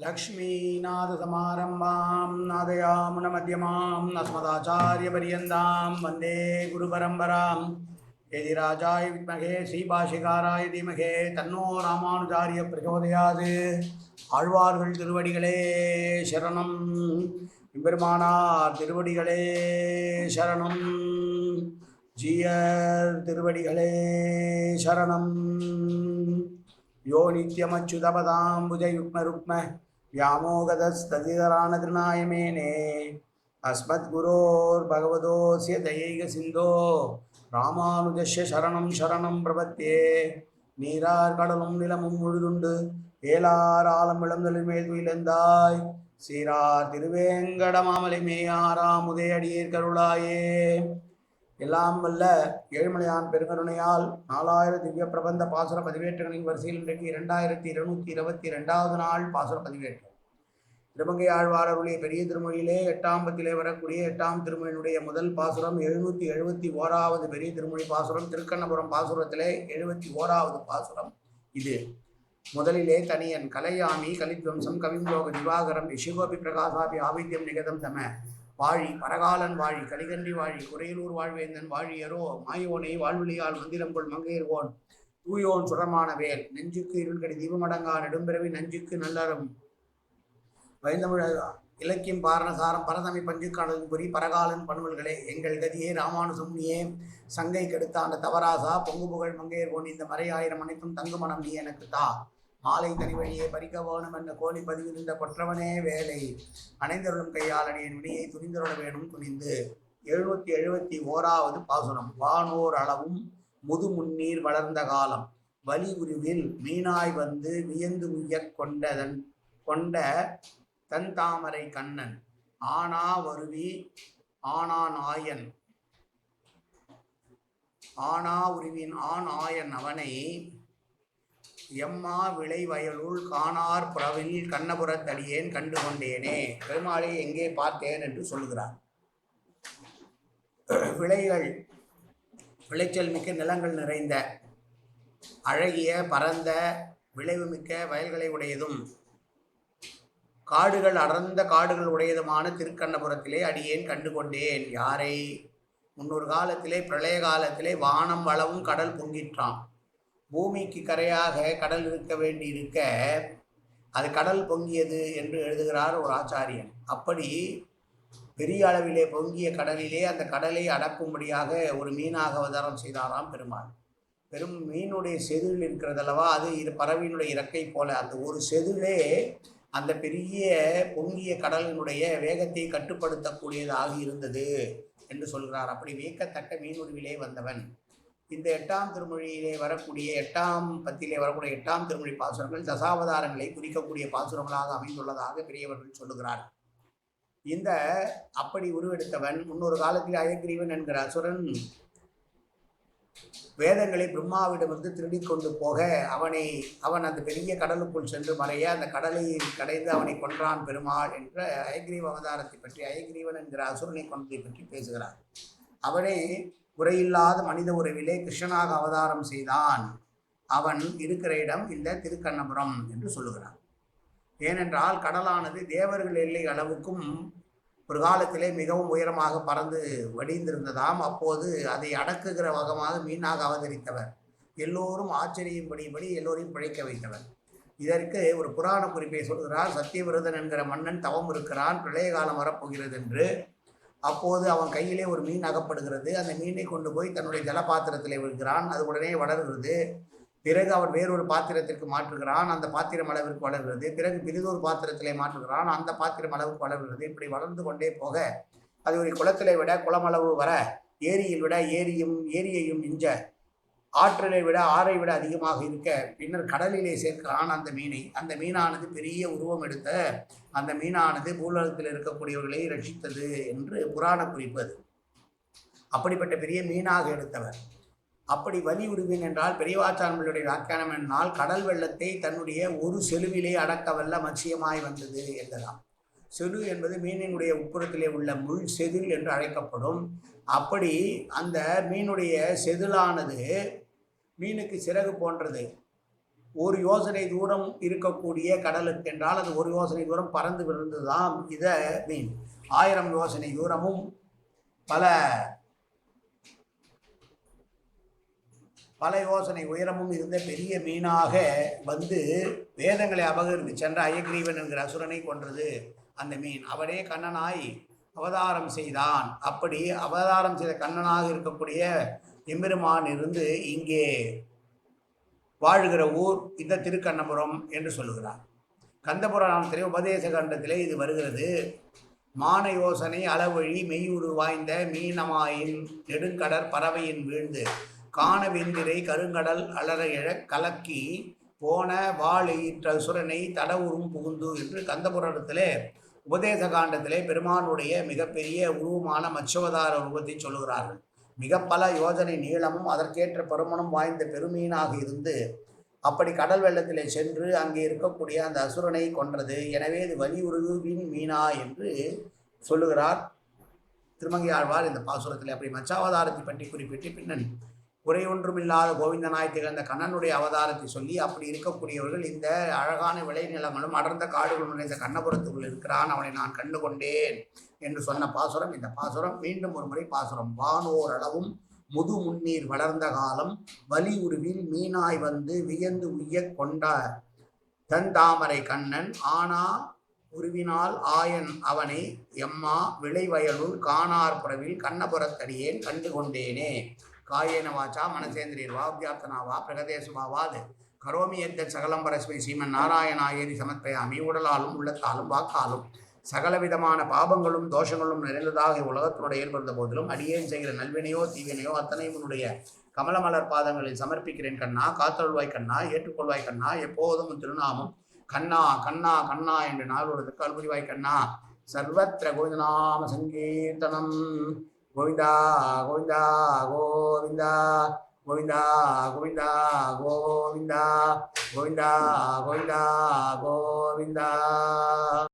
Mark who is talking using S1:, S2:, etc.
S1: लक्ष्मीनाथसमारम्भां नादयामुनमध्यमाम् अस्मदाचार्यपर्यन्तां वन्दे गुरुपरम्परां यदि राजाय विद्महे श्रीभाषिकाराय धीमहे தன்னோ ராமானுஜாரிய பிரச்சோதயாது ஆழ்வார்கள் திருவடிகளே சரணம் பெருமானார் திருவடிகளே சரணம் ஜீயர் திருவடிகளே சரணம் யோ நித்யமச்சுதபதாம்புஜயுக்மருக்ம व्यामोगतस्तदितराणतृणायमेने अस्मद्गुरोर्भगवतोऽस्य दयैकसिन्धो ராமானுஜஸ்ய சரணம் சரணம் பிரபத்தே நீரார் கடலும் நிலமும் முழுதுண்டு ஏலார் ஆலம் விளந்தலில் மேல் துயிலந்தாய் சீரார் திருவேங்கடமாமலை மேயாராம் உதயடியீர் கருளாயே எல்லாம் வல்ல ஏழுமலையான் பெருங்கருணையால் நாலாயிரம் திவ்ய பிரபந்த பாசுர பதிவேற்றங்களின் வரிசையில் இன்றைக்கு இரண்டாயிரத்தி இருநூத்தி இருபத்தி ரெண்டாவது நாள் பாசுர பதிவேற்றம் திருமங்கை ஆழ்வாரருடைய பெரிய திருமொழியிலே எட்டாம் பத்திலே வரக்கூடிய எட்டாம் திருமொழியினுடைய முதல் பாசுரம் எழுநூத்தி எழுபத்தி ஓராவது பெரிய திருமொழி பாசுரம் திருக்கண்ணபுரம் பாசுரத்திலே எழுபத்தி ஓராவது பாசுரம் இது. முதலிலே தனியன் கலையாமி கலித்வம்சம் கவிம்லோக திவாகரம் யசிகோபி பிரகாசாபி ஆவித்யம் நிகதம் தம. வாழி பரகாலன் வாழி கலிகன்றி வாழி குறையலூர் வாழ்வேந்தன் வாழியரோ மாயோனை வாழ்விழியால் மந்திரம் கொள் மங்கையர்கோன். தூயோன் சுரமான வேல் நெஞ்சுக்கு இருள்கடி தீபமடங்கா நெடும்பிறவி நஞ்சுக்கு நல்லறம். வைந்தமிழ இலக்கியம் பாரணசாரம் பரதமை பஞ்சுக்கானது புரி பரகாலன் பண்பல்களே எங்கள் கதியே ராமானுசம் நீயே சங்கை கெடுத்தாண்ட தவராசா பொங்கு புகழ் மங்கையர் கோன் இந்த மறையாயிரம் அனைத்தும் தங்கு மனம் நீ எனக்கு தா. மாலை தனி வழியே பறிக்க வேணும் என்ற கோழி பதிவிருந்த கொற்றவனே வேலை. அணைந்தருளும் கையாளனியின் வினையை துணிந்தருள வேணும் துணிந்து. எழுநூத்தி எழுபத்தி ஓராவது பாசுரம். வானோர் அளவும் முது முன்னீர் வளர்ந்த காலம். வலி உருவில் மீனாய் வந்து வியந்து உய்யக் கொண்டதன் கொண்ட தன் தாமரை கண்ணன். ஆனா வருவி ஆனா நாயன். ஆனா உருவின் ஆண் ஆயன் அவனை எம்மா விளை வயலுள் காணார் புறவில் கண்ணபுரத்தடியேன் கண்டு கொண்டேனே பெருமாளை எங்கே பார்த்தேன் என்று சொல்லுகிறார். விளைகள் விளைச்சல் மிக்க நிலங்கள் நிறைந்த அழகிய பரந்த விளைவு மிக்க வயல்களை உடையதும் காடுகள் அடர்ந்த காடுகள் உடையதுமான திருக்கண்ணபுரத்திலே அடியேன் கண்டு கொண்டேன் யாரை? முன்னொரு காலத்திலே பிரளய காலத்திலே வானம் வளவும் கடல் பொங்கிற்றான் பூமிக்கு கரையாக கடல் இருக்க வேண்டி இருக்க அது கடல் பொங்கியது என்று எழுதுகிறார் ஒரு ஆச்சாரியன். அப்படி பெரிய அளவிலே பொங்கிய கடலிலே அந்த கடலை அடக்கும்படியாக ஒரு மீனாக அவதாரம் செய்தாராம் பெருமாள். பெரும் மீனுடைய செதில் இருக்கிறதல்லவா அது இரு பறவையினுடைய இறக்கை போல. அந்த ஒரு செதிலே அந்த பெரிய பொங்கிய கடலினுடைய வேகத்தை கட்டுப்படுத்தக்கூடியதாக இருந்தது என்று சொல்கிறார். அப்படி வியக்கத்தக்க மீனுருவிலே வந்தவன். இந்த எட்டாம் திருமொழியிலே வரக்கூடிய எட்டாம் பத்திலே வரக்கூடிய எட்டாம் திருமொழி பாசுரங்கள் தசாவதாரங்களை குறிக்கக்கூடிய பாசுரங்களாக அமைந்துள்ளதாக பெரியவர்கள் சொல்லுகிறார். இந்த அப்படி உருவெடுத்தவன் முன்னொரு காலத்தில் அயக்ரீவன் என்கிற அசுரன் வேதங்களை பிரம்மாவிடமிருந்து திருடி கொண்டு போக அவனை அவன் அந்த பெரிய கடலுக்குள் சென்று மறைய அந்த கடலை கடைந்து அவனை கொன்றான் பெருமாள் என்ற அயக்ரீவ அவதாரத்தை பற்றி அயக்ரீவன் என்கிற அசுரனை கொன்றதை பற்றி பேசுகிறார். அவனே குறையில்லாத மனித உறவிலே கிருஷ்ணனாக அவதாரம் செய்தான். அவன் இருக்கிற இடம் இந்த திருக்கண்ணபுரம் என்று சொல்லுகிறான். ஏனென்றால் கடலானது தேவர்கள் எல்லை அளவுக்கும் ஒரு காலத்திலே மிகவும் உயரமாக பறந்து வடிந்திருந்ததாம். அப்போது அதை அடக்குகிற வகமாக மீனாக அவதரித்தவர். எல்லோரும் ஆச்சரியும்படிபடி எல்லோரையும் பிழைக்க வைத்தவர். இதற்கு ஒரு புராண குறிப்பை சொல்கிறார். சத்தியவிரதன் என்கிற மன்னன் தவம் இருக்கிறான். பிரளய காலம் வரப்போகிறது என்று அப்போது அவன் கையிலே ஒரு மீன் அகப்படுகிறது. அந்த மீனை கொண்டு போய் தன்னுடைய ஜலபாத்திரத்திலே விழுகிறான். அது உடனே வளர்கிறது. பிறகு அவன் வேறொரு பாத்திரத்திற்கு மாற்றுகிறான். அந்த பாத்திரம் அளவிற்கு வளர்கிறது. பிறகு பிரிதொரு பாத்திரத்திலே மாற்றுகிறான். அந்த பாத்திரம் அளவுக்கு வளர்கிறது. இப்படி வளர்ந்து கொண்டே போக அது ஒரு குளத்திலே விட குளமளவு வர ஏரியில் விட ஏரியும் ஏரியையும் மிஞ்ச ஆற்றலை விட ஆறை விட அதிகமாக இருக்க பின்னர் கடலிலே சேர்க்கிறான் அந்த மீனை. அந்த மீனானது பெரிய உருவம் எடுத்த அந்த மீனானது பூலகத்தில் இருக்கக்கூடியவர்களை ரட்சித்தது என்று புராண குறிப்பது அப்படிப்பட்ட பெரிய மீனாக எடுத்தவர். அப்படி வலி என்றால் பெரியவாச்சாரங்களுடைய வியாக்கியானம் என்றால் கடல் வெள்ளத்தை தன்னுடைய ஒரு செலுவிலே அடக்க வல்ல மச்சியமாய் வந்தது என்றதாம் செது என்பது மீனினுடைய உட்புறத்திலே உள்ள முள் செதில் என்று அழைக்கப்படும். அப்படி அந்த மீனுடைய செதிலானது மீனுக்கு சிறகு போன்றது. ஒரு யோசனை தூரம் இருக்கக்கூடிய கடலுக்கு என்றால் அது ஒரு யோசனை தூரம் பறந்து விழுந்துதான் இதை மீன். ஆயிரம் யோசனை தூரமும் பல பல யோசனை உயரமும் இருந்த பெரிய மீனாக வந்து வேதங்களை அபகரித்து சென்ற அயக்ரீவன் என்கிற அசுரனை கொன்றது. அந்த மீன். அவனே கண்ணனாய் அவதாரம் செய்தான். அப்படி அவதாரம் செய்த கண்ணனாக இருக்கக்கூடிய எம்பெருமான் இருந்து இங்கே வாழுகிற ஊர் இந்த திருக்கண்ணபுரம் என்று சொல்லுகிறார். கந்தபுராணத்திலே உபதேச கண்டத்திலே இது வருகிறது. மான யோசனை அளவழி மெய்யுரு வாய்ந்த மீனமாயின் நெடுங்கடற் பறவையின் வீழ்ந்து காணவெந்திரை கருங்கடல் அலற இழ கலக்கி போன வாழெயிற்ற சுரனை தடவுறும் புகுந்து என்று கந்தபுராணத்திலே உபதேச காண்டத்திலே பெருமானுடைய மிகப்பெரிய உருவமான மச்சவதார உருவத்தை சொல்லுகிறார்கள். மிக பல யோஜனை நீளமும் அதற்கேற்ற பருமனும் வாய்ந்த பெருமீனாக இருந்து அப்படி கடல் வெள்ளத்திலே சென்று அங்கே இருக்கக்கூடிய அந்த அசுரனை கொன்றது. எனவே இது வலியுருவின் மீனா என்று சொல்லுகிறார் திருமங்கை ஆழ்வார் இந்த பாசுரத்தில். அப்படி மச்சாவதாரத்தை பற்றி குறிப்பிட்டு பின்னணி. பின்னன் குறையொன்றுமில்லாத கோவிந்தனாய் திகழ்ந்த கண்ணனுடைய அவதாரத்தை சொல்லி அப்படி இருக்கக்கூடியவர்கள் இந்த அழகான விளைநிலங்களும் அடர்ந்த காடுகள் நிறைந்த கண்ணபுரத்துக்குள் இருக்கிறான். அவனை நான் கண்டு கொண்டேன் என்று சொன்ன பாசுரம் இந்த பாசுரம் மீண்டும் ஒரு முறை பாசுரம். வானோரளவும் முது முன்னீர் வளர்ந்த காலம் வலி உருவில் மீனாய் வந்து வியந்து உய்ய கொண்ட தன் தாமரை கண்ணன் ஆனா உருவினால் ஆயன் அவனை எம்மா விளைவயலுள் காணார் புறவில் கண்ணபுரத்தடியேன் கண்டு கொண்டேனே காயேன வாச்சா மனசேந்திரியர் வா வியாப்தனா வா பிரகதேசுபாவாது கரோமி எந்த சகலம் சீமன் ஸ்ரீமன் நாராயணாயேதி சமர்ப்பயாமி உடலாலும் உள்ளத்தாலும் வாக்காலும். சகலவிதமான பாபங்களும் தோஷங்களும் நிறைந்ததாக உலகத்தினுடைய ஏற்படுத்த போதிலும் அடியேன் செய்கிற நல்வினையோ தீவினையோ அத்தனையும் உன்னுடைய கமலமலர் பாதங்களில் சமர்ப்பிக்கிறேன் கண்ணா காத்தருள்வாய் கண்ணா ஏற்றுக்கொள்வாய் கண்ணா எப்போதும் திருநாமம். கண்ணா கண்ணா கண்ணா என்று நாளோடு கல்புரிவாய் கண்ணா. சர்வத்திர கோவிந்தநாம சங்கீர்த்தனம். 고민다 고민다 고민다 고민다 고민다 고민다 고민다 고민다 고민다.